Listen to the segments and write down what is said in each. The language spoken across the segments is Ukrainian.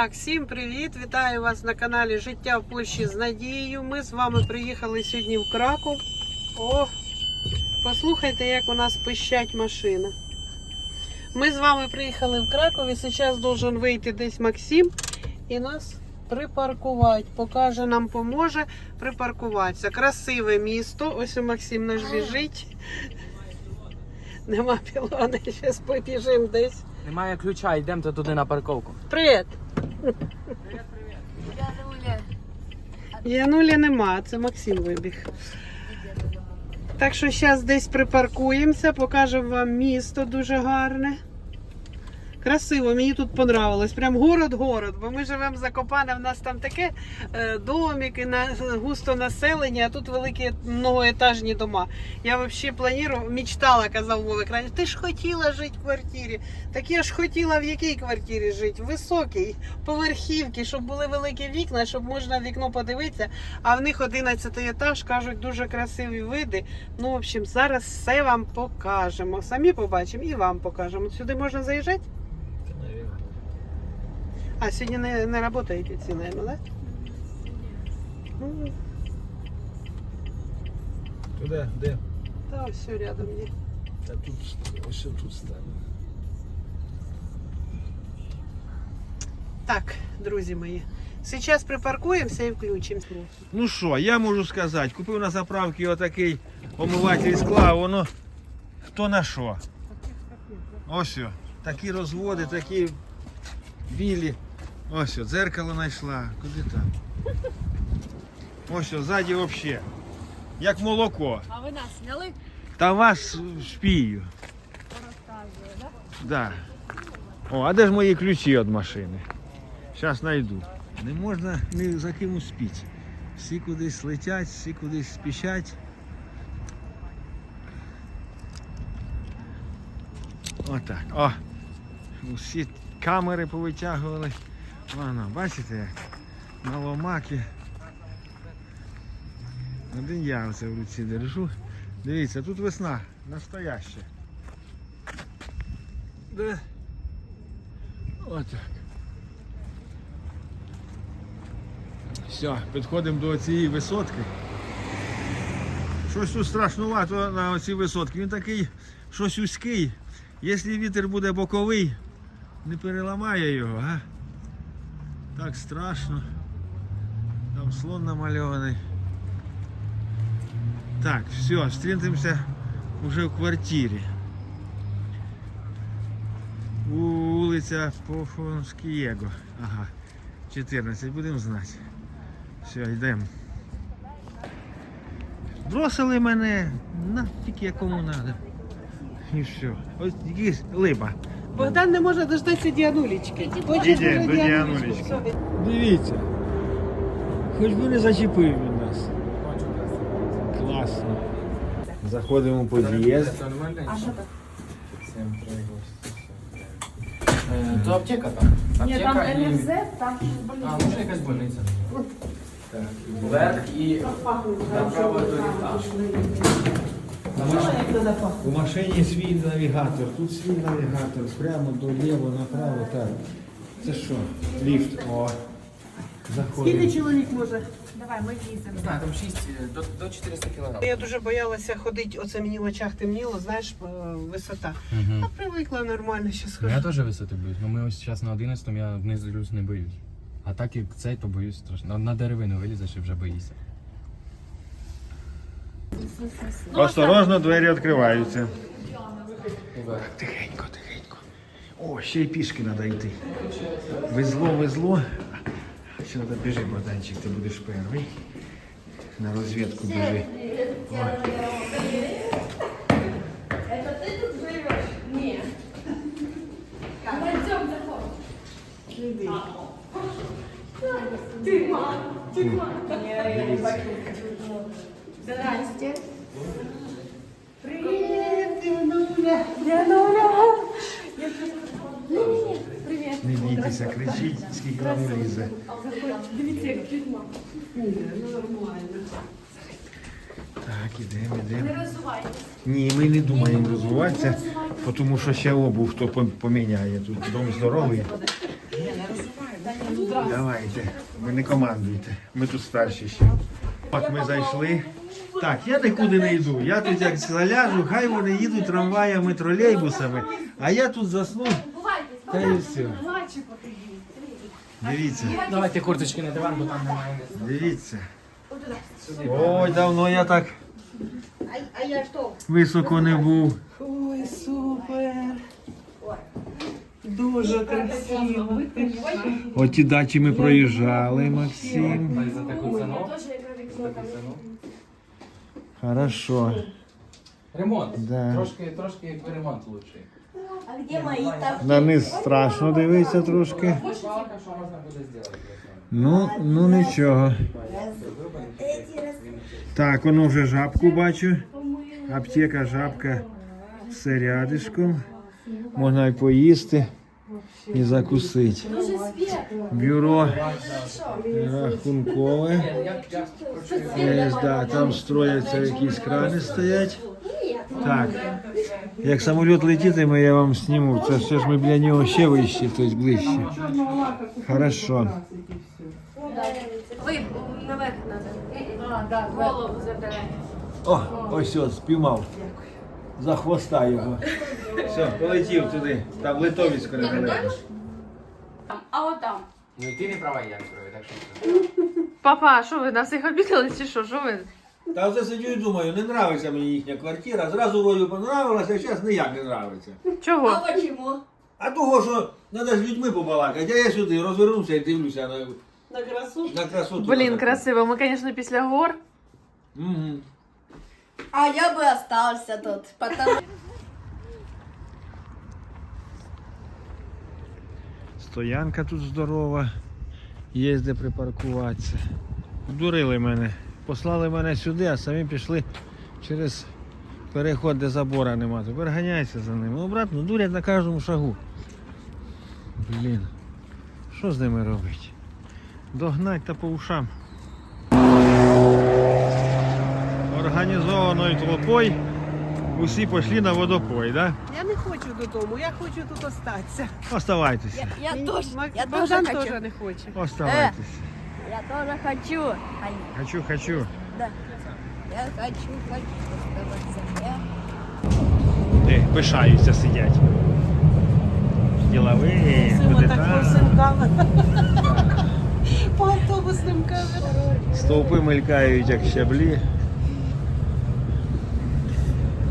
Так, всім привіт! Вітаю вас на каналі Життя в Польщі з Надією. Ми з вами приїхали сьогодні в Краков. О, послухайте, як у нас пищать машина. Ми з вами приїхали в Краков і зараз должен вийти десь Максим і нас припаркувати. Покаже нам, поможе припаркуватися. Красиве місто. Ось у Максим наш біжить. Нема пілони, зараз побіжимо десь. Немає ключа, йдемо туди на парковку. Привіт! Янулі нема, це Максим вибіг. Так що зараз десь припаркуємося, покажемо вам місто дуже гарне. Красиво, мені тут понравилось. Прям город-город, бо ми живемо в Закопане, в нас там таке е, домики, на, густо населення, а тут великі многоетажні дома. Я взагалі планую, мечтала, казав Вовик, раніше, ти ж хотіла жити в квартирі. Так я ж хотіла в якій квартирі жити? Високій, поверхівці, щоб були великі вікна, щоб можна в вікно подивитися. А в них 11 етаж, кажуть, дуже красиві види. Ну, в общем, зараз все вам покажемо. Самі побачимо і вам покажемо. Сюди можна заїжджати? А сьогодні не, не працюєте ці найми, да? Ну, Туди, де? та все рядом є. Та тут ось тут стане. Так, друзі мої. Зараз припаркуємося і включимо. Ну що, я можу сказати, купив на заправці отакий омиватель скла, воно хто на що. Ось о, такі розводи, такі білі. Ось о, дзеркало знайшла. Куди там? Ось о, ззаді взагалі. Як молоко. А ви нас зняли? Та вас шпію. Розказує, да? Да. О, а де ж мої ключі від машини? Зараз знайду. Не можна ні за ким успіти. Всі кудись летять, всі кудись спішать. Отак. О! Усі камери повитягували. Воно, бачите? На ломаки. Один я оце в руці держу. Дивіться, тут весна настояща. Да. Отак. Все, підходимо до цієї висотки. Щось тут страшнувато на цій висотці. Він такий щось узький. Якщо вітер буде боковий, не переламає його, а? Так страшно. Там слон намальований. Так, все, зустрінемося вже в квартирі. Вулиця Пофонскієго. Ага. 14, будемо знати. Все, йдемо. Бросили мене нафіг якому треба. І все. Ось якийсь либа. Богдан не може дождатися Діанулічки. Хоче Іди, вже до Діанулічку. Діанулічки. Все. Дивіться. Хоч би не зачепив він нас. Класно. Заходимо в під'їзд. А що так? Е, То аптека там. Ні, там Аптека і- НФЗ, там щось А, больниця. може якась больниця. Так, вверх і направо до ліфта. У машині свій навігатор, тут свій навігатор, прямо доліво, направо, так. Це що? Ліфт. О. Скільки чоловік може? Давай, ми їздимо. Не знаю, там 6 до, до 400 кг. Я дуже боялася ходити, оце мені в очах темніло, знаєш, е, висота. А привикла нормально, ще Ну, схожу. я теж висоти боюсь. Ну ми ось зараз на 11 я вниз дивлюсь, не боюсь. А так як цей, то боюсь страшно. На, на деревину вилізеш і вже боїшся. Осторожно, двері відкриваються. Тихенько, тихенько. О, ще й пішки треба йти. Везло, везло. Ще треба біжи, Богданчик, ти будеш перший. На розвідку біжи. О. Здрасте. Привіт, Діануля. Привіт. Не бійтеся, кричіть, скільки вам лізе. Дивіться, як тюрма. Ну нормально. Так, ідемо, ідемо. Не розвивайтесь. Ні, ми не думаємо розвиватися, тому що ще обув хто пом- поміняє. Тут дом здоровий. Давайте, ви не командуйте. Ми тут старші ще. От ми зайшли. Так, я нікуди не йду. Я тут як заляжу, хай вони їдуть трамваями, тролейбусами, а я тут засну. Та і все. Дивіться, Давайте курточки на диван, бо там немає. дивіться. Ой, давно я так А я что? високо не був. Ой, супер. Дуже красиво. Оті дачі ми проїжджали, Максим. За таку ціну. Хорошо. Ремонт. Да. Трошки, трошки якби ремонт лучший. А где мои тапки? На низ страшно дивитися трошки. Палка, що можна буде зробити? Ну, ну нічого. Так, воно вже жабку бачу. Аптека, жабка все рядишком. Можна і поїсти і закусити. Бюро рахункове. Є, да, там строяться якісь крани стоять. Так. Як самоліт летітиме, я вам зніму. Це все ж ми біля нього ще вище, тобто ближче. Хорошо. Ви наверх надо. Голову забирай. О, ось ось, спіймав. За хвоста його. Все, полетів туди. Там литовицько недалеко. А отам. Ну і ти не права, я не права, так що. Папа, а що ви на всіх обідали чи що? Що ви? Та вже сидю і думаю, не нравиться мені їхня квартира. Зразу вроді понравилася, а зараз ніяк не нравиться. Чого? А почему? А того, що треба з людьми побалакати, а я сюди розвернувся і дивлюся на, На красу. на красоту. Блін, красиво. Ми, звісно, після гор. Угу. А я бы остался тут, потому Стоянка тут здорова, є де припаркуватися. Дурили мене. Послали мене сюди, а самі пішли через переход, де забора нема. Тепер ганяйся за ними. Обратно дурять на кожному шагу. Блін. Що з ними робити? Догнать та по ушам. Організованою толпою усі пішли на водопой, так? Да? Я не хочу додому, я хочу тут остатися. Оставайтеся. я, я тоже, Мак- я тоже Богдан хочу. теж не хоче. Оставайтеся. Я тоже хочу. Ань, Хочу, хочу. да. Я хочу, хочу оставаться. Я... Де пишаються сидять. Ділові, Сила куди так по там. всім камерам. По автобусним камерам. Стовпи мелькають, як щаблі.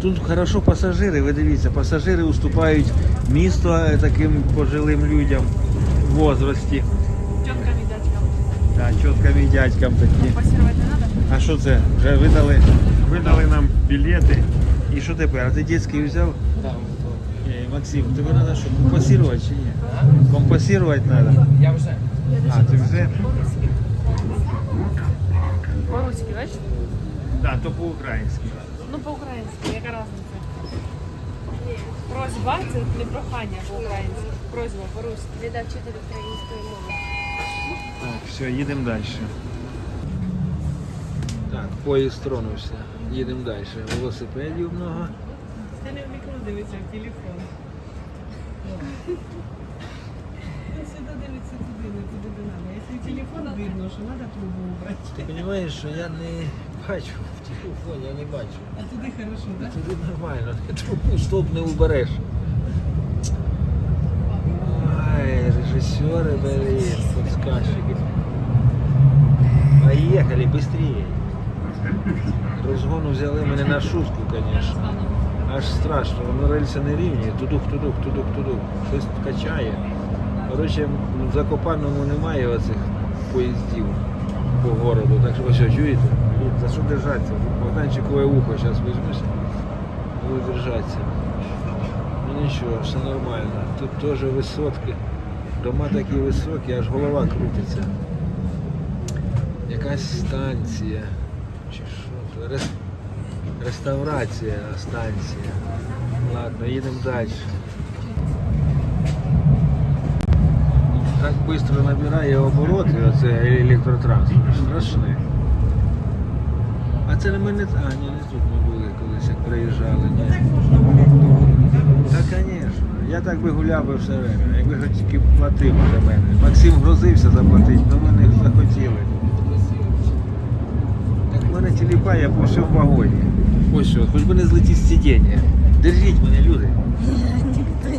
Тут хорошо пасажири, ви дивіться, пасажири уступають місто е, таким пожилим людям в возрасті. Тьоткам і дядькам. Так, чіткам і дядькам такі. Пасірувати не треба? А що це? Вже видали, видали нам білети. І що тепер? А ти дитячий взяв? Там, Е, Максим, тобі треба що, компасувати чи ні? Компасувати треба. Я вже. А, ти вже? По-руськи, бачиш? Так, то по-українськи. Ну, по-українськи, яка різниця? Просьба це не прохання по-українськи. Просьба по-руськи. Віда вчитель української мови. Так, все, їдемо далі. Так, поїзд тронувся. Їдемо далі. Велосипедів много. Ти не в мікро дивиться в телефон. Він сюди дивиться туди, не туди де треба. Якщо телефон видно, що треба трубу убрати. Ти розумієш, що я не бачу в телефоні, я не бачу. А туди хорошо, так? Туди нормально, трубу стоп не убереш. Ай, режисери, блин, подсказчики. Поїхали, быстрее. Розгону взяли мене на шутку, звісно. Аж страшно, воно рельси не рівні, тудух, тудух, тудух, тудух. Щось качає. Коротше, в Закопаному немає оцих поїздів по городу. Так що ви що, чуєте? Блін, За що держатися? Богданчикове ухо зараз візьмуся. Буду держатися. Ну нічого, все нормально. Тут теж висотки. Дома такі високі, аж голова крутиться. Якась станція. Чи що? Рес... Реставрація станція. Ладно, їдемо далі. Так швидко набирає обороти оце електротранспорт. Страшне. А це не ми не. А, ні, не тут ми були колись, як приїжджали. Ні. Так. Та, звісно. Я так би гуляв би все время, якби хоч тільки платив за мене. Максим Максим грозився заплатити, але ми не захотіли. Так мене тіліпає по всьому вагоні. Ось що, хоч би не злетіть з сидіння. Держіть мене, люди.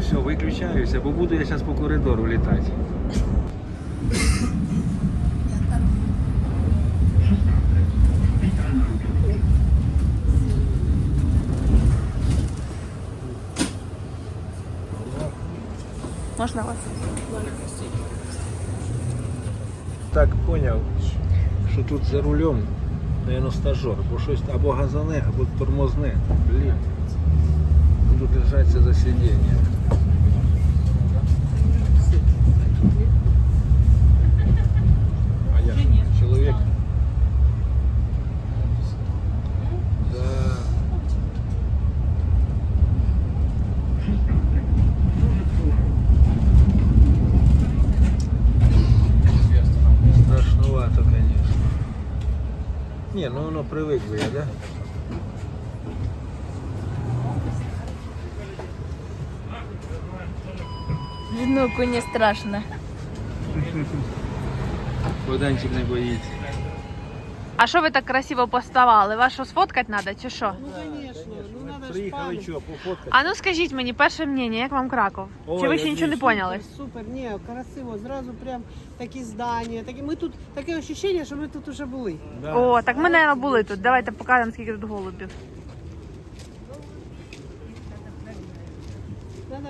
Все, виключаюся, бо буду я зараз по коридору літати. Можна вас? Так поняв, що тут за рулем, наверное, стажер, бо щось або газане, або тормозне. Блін. Буду держатися за сидіння. А я що, чоловік. Да. Страшновато, конечно. Не, ну воно привык бы я, да? Внуку не страшно. Богданчик не боїться. А що ви так красиво поставали? Вас що сфоткати треба чи що? Ну, звісно, ну треба ж Приїхали пам'ять. що, пофоткати? А ну скажіть мені, перше мнення, як вам Краков? Ой, Чи ви ще нічого не поняли? Супер, ні, красиво, зразу прям такі здання. Такі, ми тут таке ощущення, що ми тут уже були. Да. О, так ми, мабуть, були тут. Давайте покажемо, скільки тут голубів. Треба брати з собою.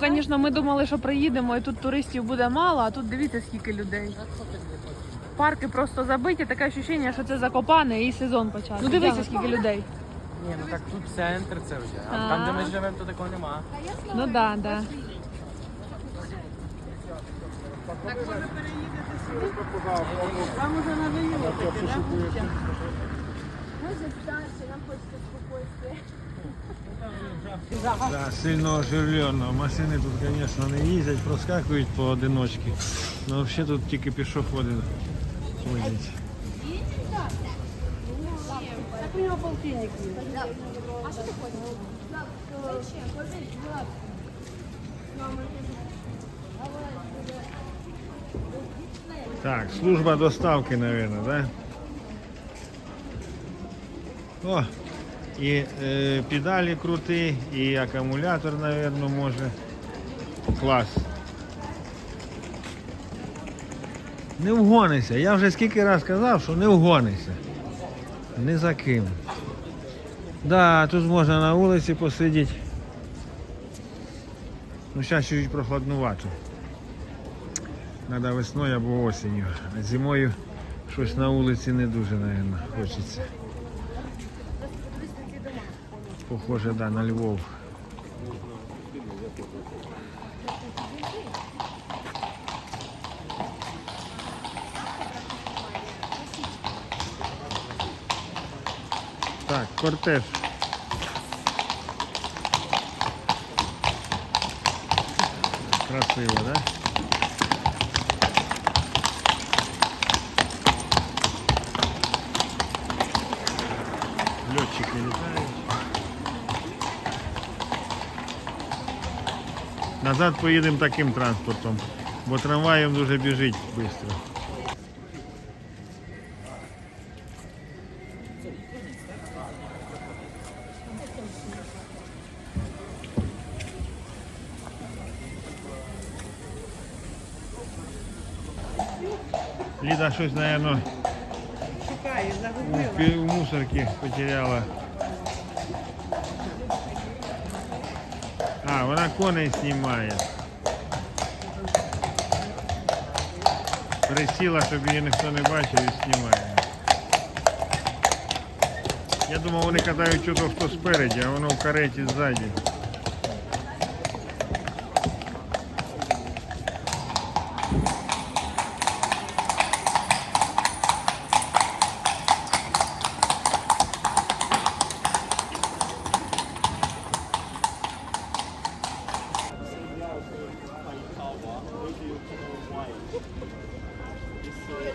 Звісно, ми думали, що приїдемо і тут туристів буде мало, а тут дивіться, скільки людей. Парки просто забиті, таке відчуття, що це закопане і сезон почався. Ну дивіться, скільки людей. Ні, ну так тут центр це вже. А там, де ми живемо, то такого нема. Ну да, да. Вам уже надоело таке, да? Да, сильно оживлено. Машини тут, звісно, не їздять, проскакують поодиночки. Ну взагалі тут тільки пішоходи ходять. Так у нього полтинник є. Так, служба доставки, наверное, да? О, і е, педалі круті, і акумулятор, наверное, може. Клас. Не вгонися. Я вже скільки раз казав, що не вгонися. Не за ким. Да, тут можна на вулиці посидіти. Ну, зараз чуть прохладнувато. Треба весною або осінню. А зимою щось на вулиці не дуже, мабуть, хочеться. Похоже, да, на Львов. Так, кортеж. Красиво, да? Льотчики літають. Назад поїдемо таким транспортом, бо трамваєм дуже біжить швидко. Ліда щось, мабуть, Шукає, у, загубила. пі- у мусорці потеряла. А, вона коней знімає. Присіла, щоб її ніхто не бачив і знімає. Я думав, вони катають чого хто спереді, а воно в кареті ззаді. Isso é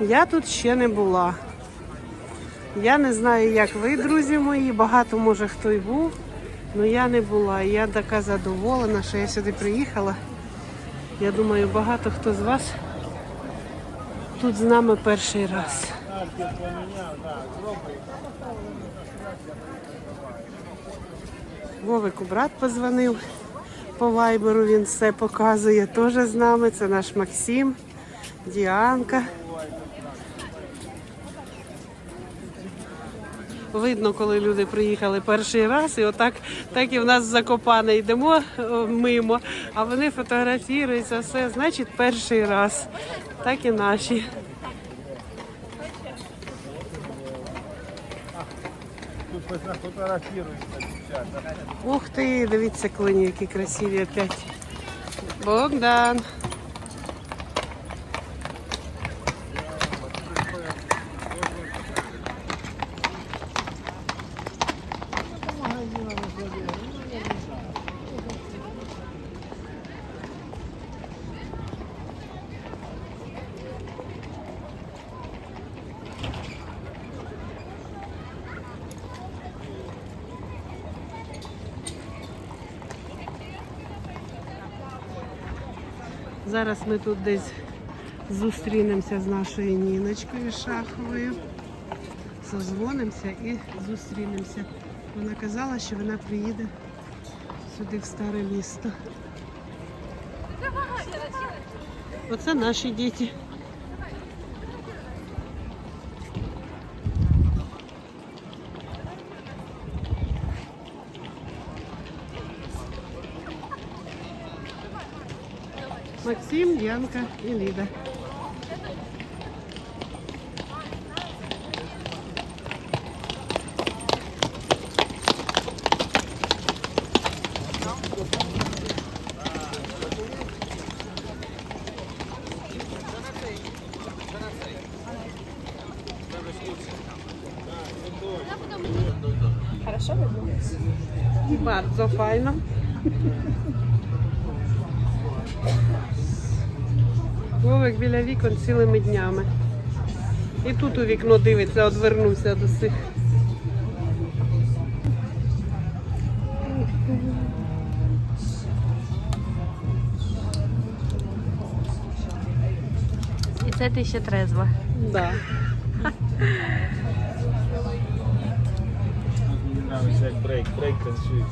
Я тут ще не була. Я не знаю, як ви, друзі мої. Багато може хто й був. але я не була. Я така задоволена, що я сюди приїхала. Я думаю, багато хто з вас тут з нами перший раз. Вовику брат позвонив по вайберу, він все показує теж з нами. Це наш Максим, Діанка. Видно, коли люди приїхали перший раз, і отак так і в нас закопане йдемо мимо, а вони фотографіруються, все, значить, перший раз. Так і наші. Ух ти, дивіться, клині, які красиві опять. Богдан. Зараз ми тут десь зустрінемося з нашою Ніночкою Шаховою. Созвонимося і зустрінемося. Вона казала, що вона приїде сюди в старе місто. Оце наші діти. Максим, Янка і Ліда. Bardzo fajno. Вовик біля вікон цілими днями. І тут у вікно дивиться, одвернувся до всіх. І це ти ще трезва. Да. Мені подобається, як брейк, брейк танцюють.